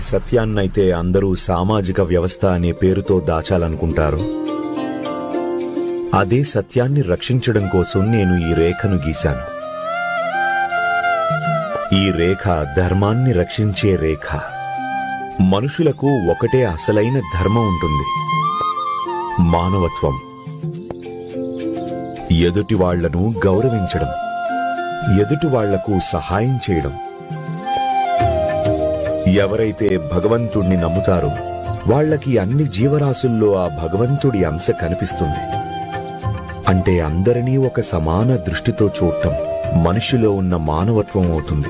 సత్యాన్నైతే అందరూ సామాజిక వ్యవస్థ అనే పేరుతో దాచాలనుకుంటారు. అదే సత్యాన్ని రక్షించడం కోసం నేను ఈ రేఖను గీశాను. ఈ రేఖ ధర్మాన్ని రక్షించే రేఖ. మనుషులకు ఒకటే అసలైన ధర్మం ఉంటుంది. మానవత్వం. ఎదుటివాళ్ళను గౌరవించడం. ఎదుటివాళ్ళకు సహాయం చేయడం. ఎవరైతే భగవంతుణ్ణి నమ్ముతారో వాళ్ళకి అన్ని జీవరాశుల్లో ఆ భగవంతుడి అంశ కనిపిస్తుంది. అంటే అందరినీ ఒక సమాన దృష్టితో చూడటం మనిషిలో ఉన్న మానవత్వం అవుతుంది.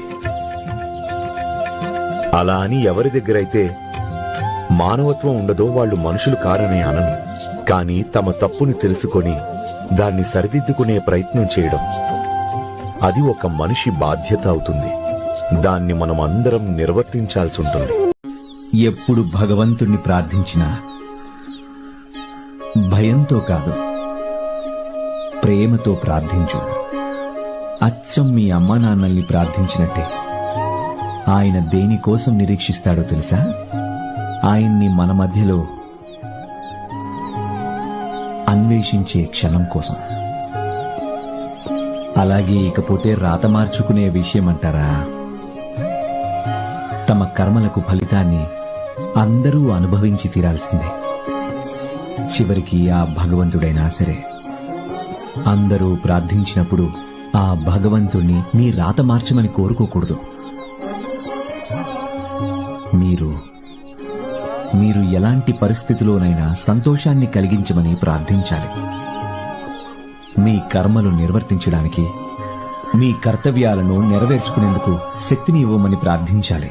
అలా అని ఎవరి దగ్గరైతే మానవత్వం ఉండదో వాళ్ళు మనుషులు కారనే అనను కానీ తమ తప్పుని తెలుసుకొని దాన్ని సరిదిద్దుకునే ప్రయత్నం చేయడం అది ఒక మనిషి బాధ్యత అవుతుంది. దాన్ని మనం అందరం నిర్వర్తించాల్సి ఉంటుంది. ఎప్పుడు భగవంతుణ్ణి ప్రార్థించినా భయంతో కాదు ప్రేమతో ప్రార్థించు. అచ్చం మీ అమ్మా నాన్నల్ని ప్రార్థించినట్టే. ఆయన దేనికోసం నిరీక్షిస్తాడో తెలుసా? ఆయన్ని మన మధ్యలో అన్వేషించే క్షణం కోసం. అలాగే ఇకపోతే రాత మార్చుకునే విషయం అంటారా తమ కర్మలకు ఫలితాన్ని అందరూ అనుభవించి తీరాల్సిందే. చివరికి ఆ భగవంతుడైనా సరే. అందరూ ప్రార్థించినప్పుడు ఆ భగవంతుణ్ణి మీ రాత మార్చమని కోరుకోకూడదు. మీరు మీరు ఎలాంటి పరిస్థితిలోనైనా సంతోషాన్ని కలిగించమని ప్రార్థించాలి. మీ కర్మలు నిర్వర్తించడానికి మీ కర్తవ్యాలను నెరవేర్చుకునేందుకు శక్తిని ఇవ్వమని ప్రార్థించాలి.